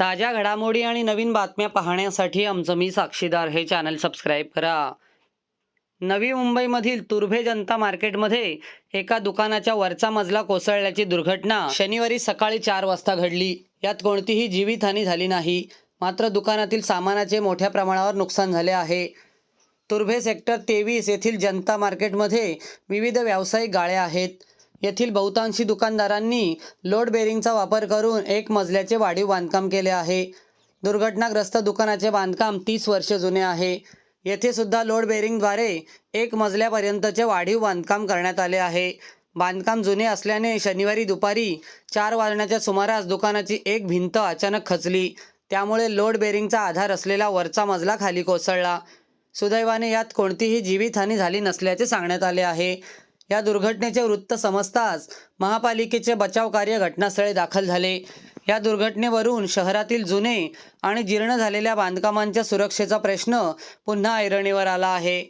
ताज्या घडामोडी आणि नवीन बातम्या पाहण्यासाठी आमचं मी साक्षीदार हे चॅनल सबस्क्राईब करा. नवी मुंबईमधील तुर्भे जनता मार्केटमध्ये एका दुकानाच्या वरचा मजला कोसळल्याची दुर्घटना शनिवारी सकाळी चार वाजता घडली. यात कोणतीही जीवितहानी झाली नाही. मात्र दुकानातील सामानाचे मोठ्या प्रमाणावर नुकसान झाले आहे. तुर्भे सेक्टर तेवीस येथील जनता मार्केटमध्ये विविध व्यावसायिक गाळ्या आहेत. येथील बहुतांशी दुकानदारांनी लोड बेरिंगचा वापर करून एक मजल्याचे वाढीव बांधकाम केले आहे. दुर्घटनाग्रस्त दुकानाचे बांधकाम तीस वर्ष जुने आहे. येथे सुद्धा लोड बेरिंगद्वारे एक मजल्यापर्यंतचे वाढीव बांधकाम करण्यात आले आहे. बांधकाम जुने असल्याने शनिवारी दुपारी चार वाजण्याच्या सुमारास दुकानाची एक भिंत अचानक खचली. त्यामुळे लोड बेरिंगचा आधार असलेला वरचा मजला खाली कोसळला. सुदैवाने यात कोणतीही जीवितहानी झाली नसल्याचे सांगण्यात आले आहे. या दुर्घटनेचे वृत्त समजताच महापालिकेचे बचाव कार्य घटनास्थळी दाखल झाले. या दुर्घटनेवरून शहरातील जुने आणि जीर्ण झालेल्या बांधकामांच्या सुरक्षेचा प्रश्न पुन्हा ऐरणीवर आला आहे.